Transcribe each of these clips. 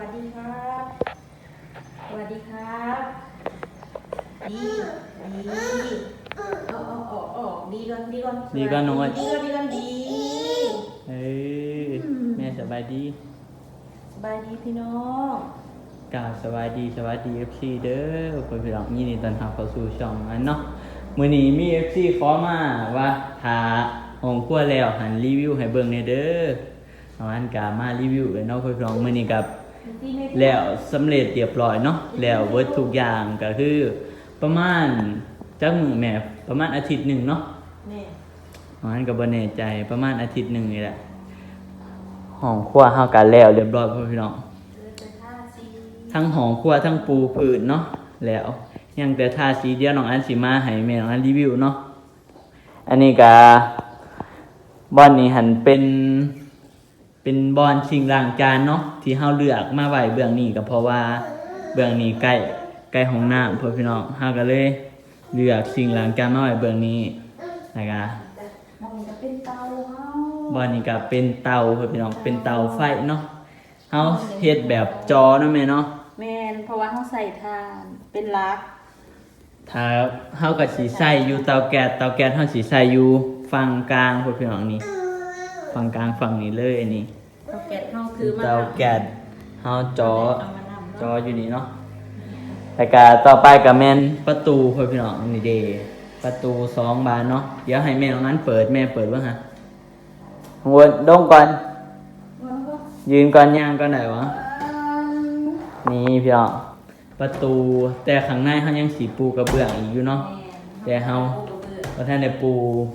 วัสดีครับ สวัสดีครับ ดี ดีเอาเอาออกออกดีก่อนดีก่อนดีก่อนน้องอ้อย ดีก่อนดีก่อนดีเอ้ยแม่สบายดี สบายดีพี่น้องกล่าวสบายดีสวัสดี FC เด้อเพื่อนพี่น้องยินดีต้อนรับเข้าสู่ช่องอันเนาะมื้อนี้มี FC ขอมาว่าถ้าห้องครัวแล้วหันรีวิวให้เบิ่งแน่เด้อเอาอันกามารีวิวเลยเนาะเพื่อนพี่น้องมื้อนี้กับ แล้วสำเร็จเรียบร้อยเนาะแล้วเวิร์ดทุกอย่างก็คือประมาณจักมือแม่ประมาณอาทิตย์หนึ่งเนาะแม่อ๋ออันก็บ่แน่ใจประมาณอาทิตย์หนึ่งนี่แหละห้องครัวเฮากันแล้วเรียบร้อยพ่อพี่น้องเจอแต่ท่าซีทั้งห้องครัวทั้งปูพื้นเนาะแล้วยังแต่ทาสีเดียวน้องอันสิมาให้แม่น้องอันรีวิวเนาะอันนี้ก็บอนนี้หันเป็น เป็นบอนชิงล้างจานเนาะที่เฮาเลือกมาไว้เบื้องนี้ก็เพราะว่าเบื้องนี้ใกล้ใกล้ห้องน้ำพ่อพี่น้องเฮาก็เลยเลือกชิงล้างจานมาไว้เบื้องนี้นะครับแต่มองจะเป็นเตาเฮาบ้านนี้ก็เป็นเตาเพื่อนพี่น้องเป็นเตาไฟเนาะเฮาเฮ็ดแบบจอเนาะแม่เนาะแม่นเพราะว่าเฮาใส่ทานเป็นลักถ้าเฮาก็สิใส่อยู่เตาแก๊สเตาแก๊สเฮาสิใส่อยู่ฝั่งกลางเพื่อนพี่น้องนี่ ฝั่งกลางฝั่งนี้เลยอันนี้เตาแก๊สเฮาคือมาเตาแก๊สเฮาจอเอามานำจอเนาะอยู่นี่เนาะแล้วก็ต่อไปก็แม่นประตูเพื่อนพี่น้องนี่เด้ประตูสองบานเนาะเดี๋ยวให้แม่ตรงนั้นเปิดแม่เปิดเบิ่งฮะวนดงก่อนว่าว่ายืนก่อนย่างก่อนได้วะนี่พี่น้องประตูแต่ข้างในเขายังสีปูกระเบื้องอีกอยู่เนาะแต่เฮาเพราะท่านในปู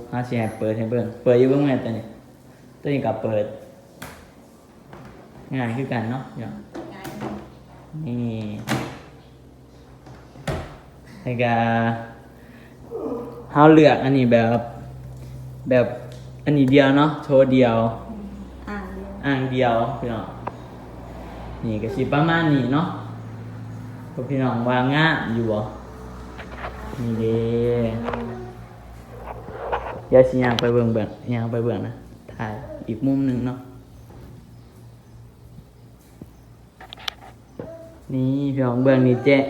เขาสิให้เปิดให้เบิ่งเปิดอยู่เบิ่งแม่ตัวนี้ ตัวนี้ก็เปิด ง่ายคือกันเนาะพี่น้องนี่แล้วก็เฮาเลือกอันนี้แบบ แบบอันนี้เดียวเนาะโชว์เดียว อ่านเลยอ่างเดียวพี่น้องนี่ก็สิประมาณนี้เนาะพวกพี่น้องวางง่าอยู่บ่นี่เด้เดี๋ยวสิย่างไปเบิ่งเบิ่งย่างไปเบิ่งนะ ถ่ายอีกมุมหนึ่งเนาะนี่พี่น้องเบิ่งนี่แจ้ง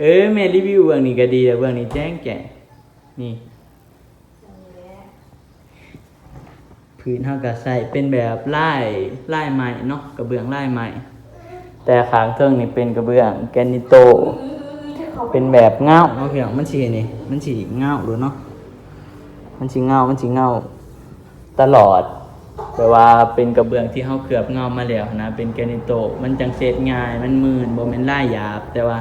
เออแม่รีวิวเบิ่งนี่ก็ดีแต่เบิ่งนี่แจ้งแจ้งนี่พื้นเท่ากับใส่เป็นแบบไลายลายใหม่เนาะกระเบื้องไลายใหม่แต่ขางเทิงนี่เป็นกระเบื้องแกนิโต เป็นแบบเงาเนาะพี่น้องมันสีนี่มันสีเงาหรือเนาะมันสีเงามันสีเงา ตลอดแต่ว่าเป็นกระเบื้องที่เขาเคลือบเงามาแล้วนะ เป็นแกนิโตมันจังเซตง่าย มันมืนบ่แม่นลายหยาบ แต่ว่า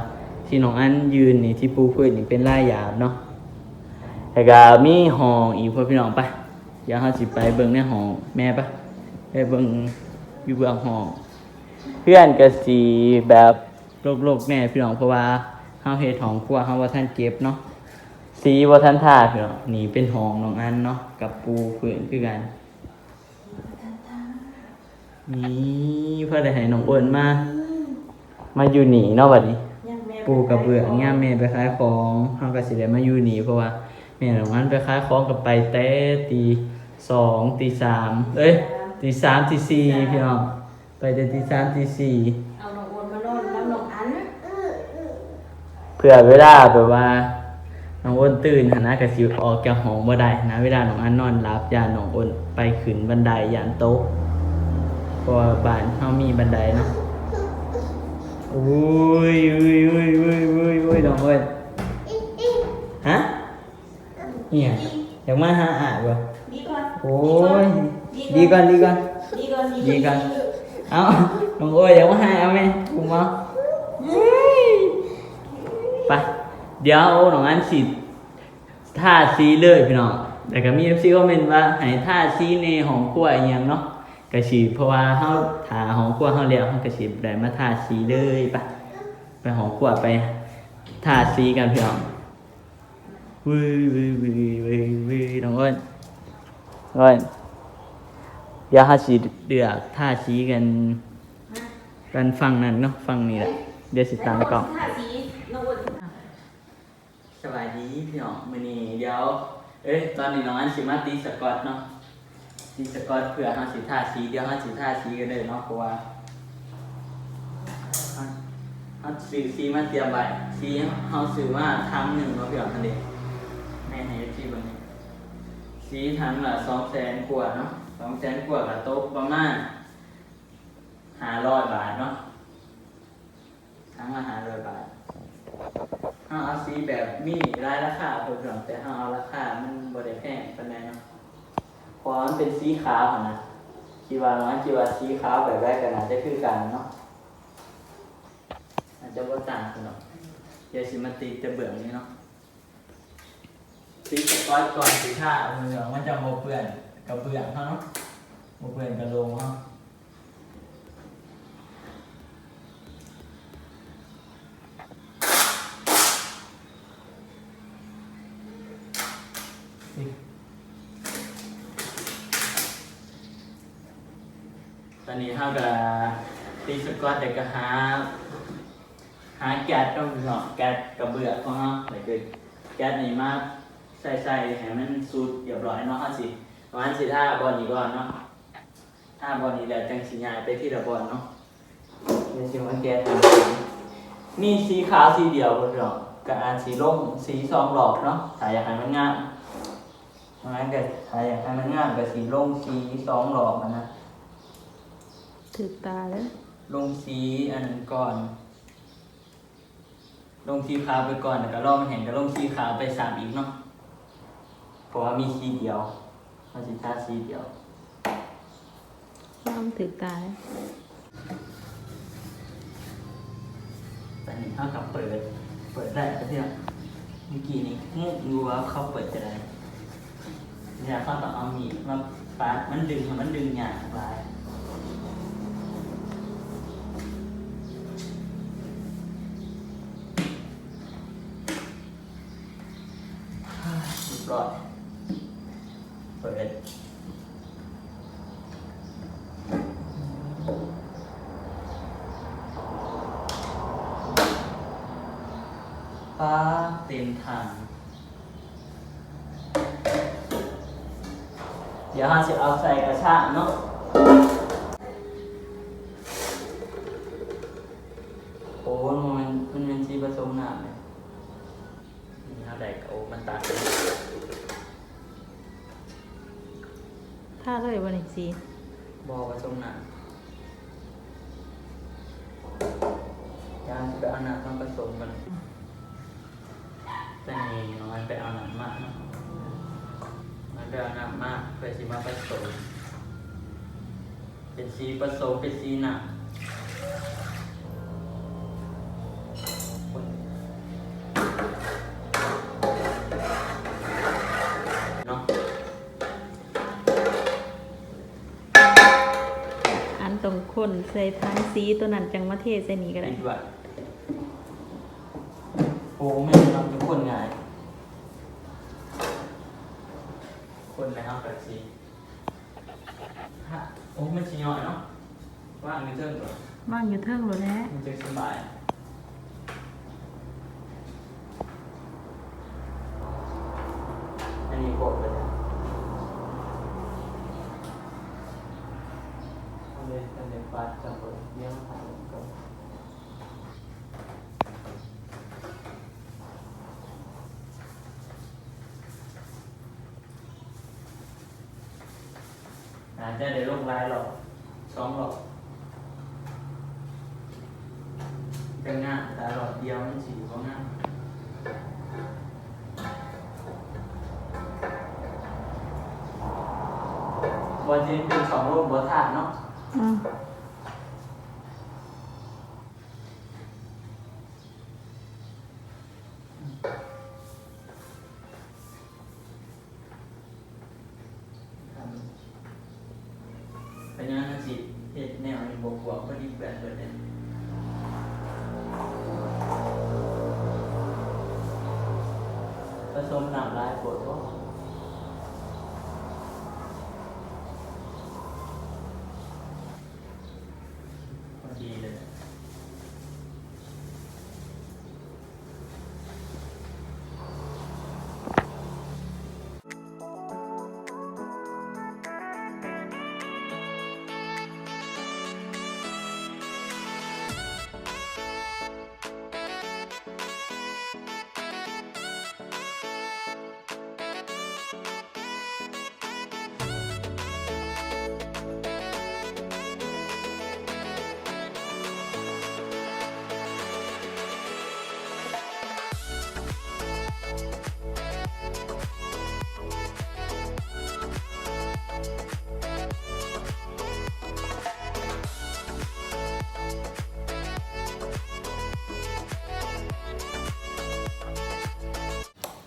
ที่น้องอันยืนนี่ที่ปูพื้นนี่เป็นลายหยาบเนาะแล้วก็มีห้องอีกพวกพี่น้องไปเดี๋ยวเราสิไปเบิ่งในห้องแม่ปะไปเบิ่งอยู่เบื้องห้องเพื่อนก็สีแบบโลกๆแน่พี่น้องเพราะว่าเฮาเฮ็ดห้องครัวเฮาว่าท่านเก็บเนาะ สีว่าท่านทาพี่น้องนี่เป็นห้องน้องอันเนาะกับปูพื้นคือกัน นี่เพื่อได้ให้น้องอ้วนมา มาอยู่นี่เนาะบัดนี้ย่างแม่ปูกระเบื้องย่ามแม่ไปขายของเฮาก็สิได้มาอยู่นี่เพราะว่าแม่ของมันไปขายของกับไปแต่ตีสองตีสามเอ้ยตีสามตีสี่พี่น้องไปแต่ตีสามตีสี่เอาน้องโอนมานอนแล้วน้องอัน เพื่อเวลาแบบว่า น้องอ้นตื่นหันนะก็สิออกจากห้องบ่ได้นะ เวลาน้องอันนอนหลับยานน้องอ้นไปขึ้นบันไดยานโต๊ะเพราะว่าบ้านเฮามีบันไดเนาะอุ้ยอุ้ยอุ้ยอุ้ยอุ้ยอุ้ยน้องอ้นฮะเนี่ยอยากมาหาอ่านบ่ดีก่อนโอ้ยดีก่อนดีก่อนดีก่อนดีก่อนเอาน้องโอ้ยอยากมาหาเอาไหมกูมาไป เดี๋ยวน้องอันสิท่าซีเลยพี่น้องแต่ก็มีซีคอมเมนต์ว่าให้ท่าซีในห้องครัวอหยังเนาะกระสีเพราะว่าเฮาถาห้องครัวเฮาแล้วเฮากระสีได้มาท่าซีเลยไปไปห้องครัวไปท่าซีกันพี่น้องวื้อวื้อวื้อวื้อวื้อน้องอ้นน้องอ้นเดี๋ยวหาสีเดือกท่าสีกันกันฟังนั่นเนาะฟังนี่แหละเดี๋ยวสิตามกล่อง ท่าสีน้องโอนส บายดีพี่น้องมื้อนี้เดี๋ยว เอ้ยตอนนี้น้องอันสิมาตีสกอตเนาะตีสกอตเพื่อหาสิท่าสีเดี๋ยวหาสิท่าสีกันเลยเนาะเพราะว่าเอาสื่อซีมาเตรียมไว้ซีเขาสื่อว่าทำหนึ่งเราเปรียบกันเด็ในในที่บนนี้ซีทั้งละสองแสนกว่าเนาะสองแสนกว่ากับโต๊ะประมาณห้าร้อยบาทเนาะทั้งละห้าร้อยบาท เอาเอาซีแบบมีรายราคาเพิ่มแต่เอาเอาราคามันบริแพงปานใดเนาะเพราะมันเป็นสีขาวหั่นนะคิดว่าน้อยคิดว่าสีขาวแบบแรกกันอาจจะคือกันเนาะอาจจะว่าต่างกันหรอกเดี๋ยวสิมาตีจะเบื่อนี้เนาะตีสกอตก่อนสีท่าเอามือออกมันจะโมเปื่อนกับเบื่อเขาเนาะโมเปื่อนกับโลงเขา ตอนนี้เขากับตีสกอตเด็กก็หา หาแก๊สต้องเนาะแก๊สกระเบื้องของเราหรือคือแก๊สนี่มากใส่ใส่ให้มันสูดเรียบร้อยเนาะเอาสิประมาณสิท่าบอลนี้ก่อนเนาะถ้าบอลนี้แล้วจังสิยายไปที่ระบอลเนาะเดี๋ยวสิว่าแก๊สเป็นสีมีสีขาวสีเดียวบนหรอกกับอันสีลงสีสองหลอกเนาะถ้าอยากให้มันงา มมันก็ถ้าอยากให้มันงามก็สีลงสีสองหลอกอะนะถึกตาแล้วลงสีอันนั้นก่อน ลงสีขาวไปก่อนแล้วก็ลองเห็นก็ลงสีขาวไปสามอีกเนาะเพราะว่ามีสีเดียวมันสิทาสีเดียวน้ำถึกตาแล้วตอนนี้เท่ากับเปิด เปิดได้ก็เที่ยเมื่อกี้นี้งูดูว่าเขาเปิดจะได้ เนี่ยเขาต้องเอามีดมาปาดมันดึงมันดึงหยาบลายเรียบร้อยเปิดฟ้าเต็มทาง เดี๋ยวเราจะเอาใส่กระชากเนาะโอ้มันมันเป็นสีผสมน้ำเลยนี่เอาได้ก็โอ้มันตัดถ้าเลยวันนี้สีบอผสมน้ำยางไปเอาน้ำมาผสมกันแต่นี่มันไปเอาน้ำมากเนาะ มันไปเอาน้ำมากเพื่อสีมาผสมเป็นสีผสมเป็นสีหนักเนาะอันตรงคนใส่ทานสีตัวนั้นจังมาเทใส่นี้ก็ได้คิดว่าโอ้ไม่ทำเป็นคนง่าย คนแล้วกับสีฮะโอ้มันชิย่อยเนาะว่างในเทิงก่อนว่างอยู่เทิงหรอแน่มันจะสบาย อันนี้โกดไปแล้วอันนี้อันนี้ปาดจับเลยเลี้ยงผ่านก่อน อาจจะได้ลงลายหรอกสองหรอกจะง่ายแต่หลอดเดียวมันสีก็ง่ายวันนี้เป็นสองรูปบัวถาดเนาะ บวกบวกพอดีแบบนี่ยผสมน้ำลายปวดท้อง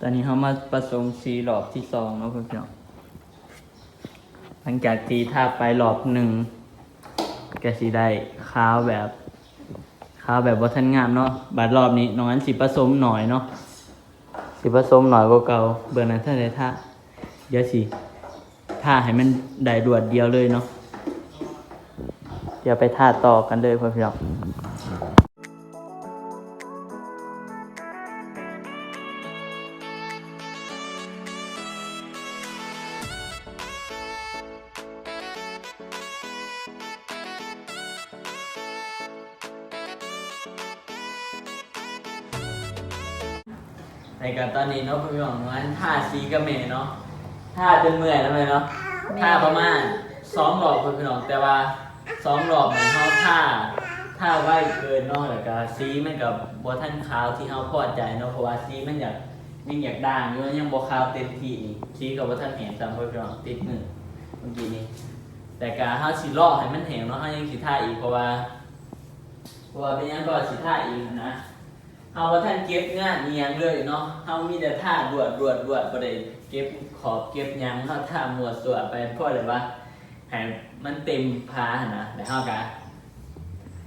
อนนี้เขามาผสมสีรอบที่สองเนาะเพื่อนพี่องหลังจากตีทาไปรอบหนึ่งก็สีได้ขาวแบบขาวแบบวัฒนงามเนาะบัดรอบนี้น้องอันสีผสมหน่อยเนาะสีผสมหน่อยกว่าเก่าเบื่อนั้นถ้าได้ท่าเดี๋ยวสิท่าให้มันได้รวดเดียวเลยเนาะเดี๋ยวไปท่าต่อกันเลยเพื่อน ในการตอนนี้เนาะพี่น้องงั้นท่าซีกับเมย์เนาะท่าจนเมื่อยแล้วเลยเนาะท่าประมาณสองรอบพี่น้องแต่ว่าสองรอบเนี่ยเขาท่าท่าไวเกินเนาะแล้วก็ซีมันกับบท่านขาวที่เขาพอใจเนาะเพราะว่าซีมันอยากยังอยากด่างอยู่ยังบขาวเต็มที่นี่ซีกับบท่านเห็นตามพี่น้องติดหนึ่งเมื่อกี้นี้แต่การเขาสีลอกให้มันแห้งเนาะเขายังสีท่าอีกเพราะว่าเพราะว่าเป็นหยังก็สีท่าอีกนะ เอาว่าท่านเก็บงานเนียงเลยเนาะเฮามีแต่ท่ารวดรวดรวดบ่ได้เก็บขอบเก็บหยังเฮาท่าหมวดสวดไปเพราะอะไรวะให้มันเต็มพาหนนะแล้วเฮาก็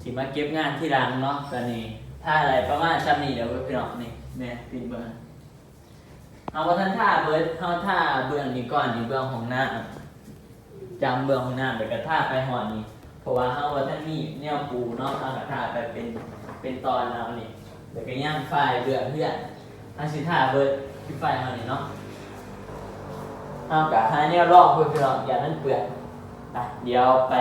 สิมาเก็บงานที่หลังเนาะตอนนี้ท่าอะไรประมาณซ้ำนี้เดี๋ยวพี่น้องนี่แม่ปิดเบิ่งเอาว่าท่านท่าเบิดเฮาท่าเบื้องนี้ก่อนนี่เบื้องของหน้าจำเบื้องของหน้าแล้วก็ท่าไปหอดนี่เพราะว่าเฮาว่าท่านมีแนวปูเนาะเฮาก็ท่าไปเป็นเป็นตอนเอานี่ เดี๋ยวก็ย่างไฟเบื่อเพื่อนอาสิท่าเบิดที่ไฟมาเนี่ยเนาะเอากะหาเนี่ยลอกเพื่อนพี่น้องอย่านั้นเปื่อยไปเดี๋ยวไป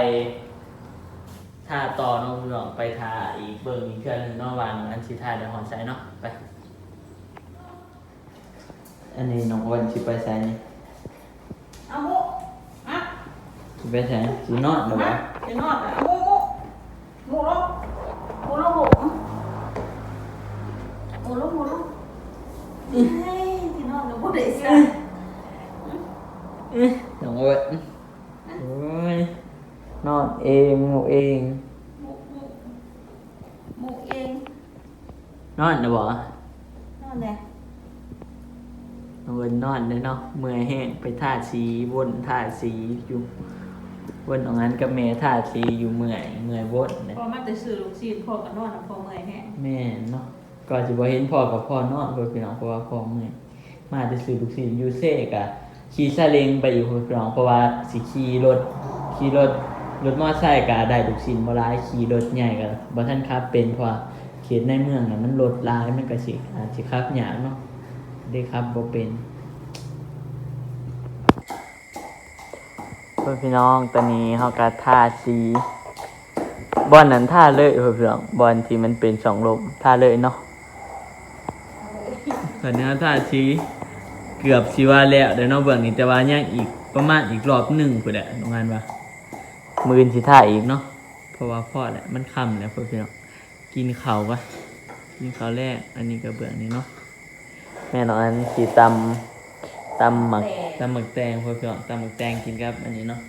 ท่าต่อเน้องพี่น้องไปท่าอีกเบิ่งอีกเครื่องหนึงเนาะวางอันสิท่าเดี๋ยวหอนใส่เนาะไปอันนี้น้องวันสิไปใส่นี่เอามุมาสิไปใส่สินอนหรือมาเปล่าจะนอนเอามุมุมุลงมุลงหลุมมุลงมุลงเฮ้ยที่นอนแล้วบ่ได้เสีย น้องวันโอ้ยนอนเองงูเอง มุมุมุเอง น อนหรือเปล่านอนเลยเวินนอนเลยเนาะเมื่อยแห้งไปท่าสีวนท่าสีอยู่วนตรงนั้นกับเมท่าสีอยู่เมื่อยเมื่อยวนเนี่ยพอมาแต่ซื้อลูกชิ้นพ่อก็นอนน่ะพ่อเมื่อยแฮงแม่นเนาะก็จะบ่เห็นพ่อกับพ่อนอนเพื่อนพี่น้องเพราะว่าพ่อเมื่อยมาจะซื้อลูกศิษย์ยูเซ่กะขี่ซาเล้งไปอยู่เพื่อนพี่น้องเพราะว่าสิขี่รถขี่รถรถมอเตอร์ไซค์กะได้ลูกศิษย์บ่หลายขี่รถใหญ่กะบ่ทันขับเป็นเพราะว่า เขตในเมืองน่ะมันรถหลายมันก็สิอาจสิขับยากเนาะได้ขับบ่เป็นเพื่อนพี่น้องตอนนี้เขาก็ท่าสีบอลนั้นท่าเลยเพื่อนพี่น้องบอลที่มันเป็นสองลมท่าเลยเนาะตอนนี้เขาท่าสีเกือบสีว่าแล้วเดี๋ยวเนาะเบื้องนี้แต่ว่ายังอีกประมาณอีกรอบหนึ่งกูแหละตรงนั้นว่ามือนสีท่าอีกเนาะเพราะว่าพ่อแหละมันค่ำแล้วเพื่อนพี่น้อง กินข้าวปะกินข้าวแรก อันนี้ก็เบื้องนี้เนาะแม่น้องอันสีตำตำหมักตำหมึกแตงพอพี่น้องตำหมึกแตงกินครับ อันนี้เนาะ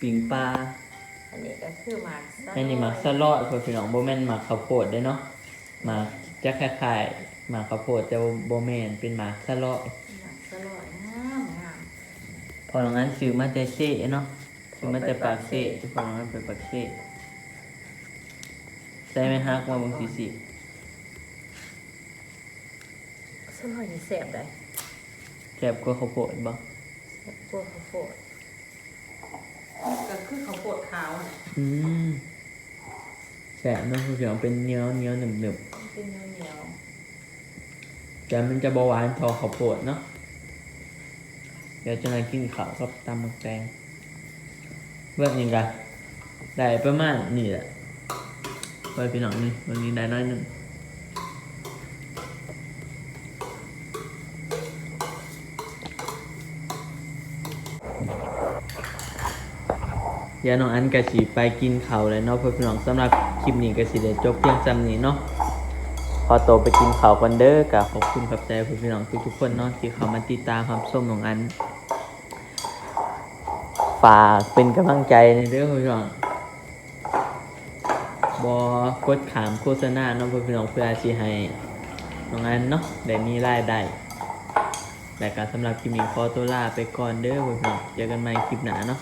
ปิ่งปลาอันนี้ก็คือหมากอันนี้หมักสลอดพอพี่น้องโบแมนหมักข้าวโพดได้เนาะหมักจะคล้ายๆหมักข้าวโพดแต่โบแมนเป็นหมักสลอดหมากสลอยงามงามพอหลังนั้นซื้อมาแต่เซ่เนาะซื้อมาแต่ปากเซ่ทุกคนมันเป็นปากเซ่ ใช่ไหมฮะว่าบางทีสิสลอยนี่แสบได้แก็บกว่าข้าวโพดบ่แสบกว่าข้าวโพดก็คือข้าวโพดขาวน่ะอืมแสบเนาะพี่น้องเป็นเนื้อเนื้อหนึบหนึบเป็นเหนียวๆแต่มันจะเบาหวานพอข้าวโพดเนาะเดี๋ยวจะมากินข้าวกับตำหมึกแตงเบื้องนี้กันได้ประมาณนี่แหละ ไปพี่น้องนี่วันนี้ได้น้อยหนึ่งเดี๋ยวน้องอันกะสีไปกินเขาเลยเนาะเพื่อนพี่น้องสำหรับคลิปนี้กะสีเดี๋ยวจบเพียงจำนี้เนาะขอโตไปกินข้าวกันเด้อกะขอบคุณกับใจเพื่อนพี่น้องทุกๆคนเนาะที่เขามาติดตามความส้มน้องอันฝากเป็นกำลังใจในเรื่องพี่น้อง บอกดขามโฆษณาเน้องพี่น้องเพื่ออาชีให้น้องอันเนาะได้มีรายได้แต่การสำหรับคลิปนี้ขอตัวลาไปก่อนเด้อพี่น้องเจอกันใหม่คลิปหน้าเนาะ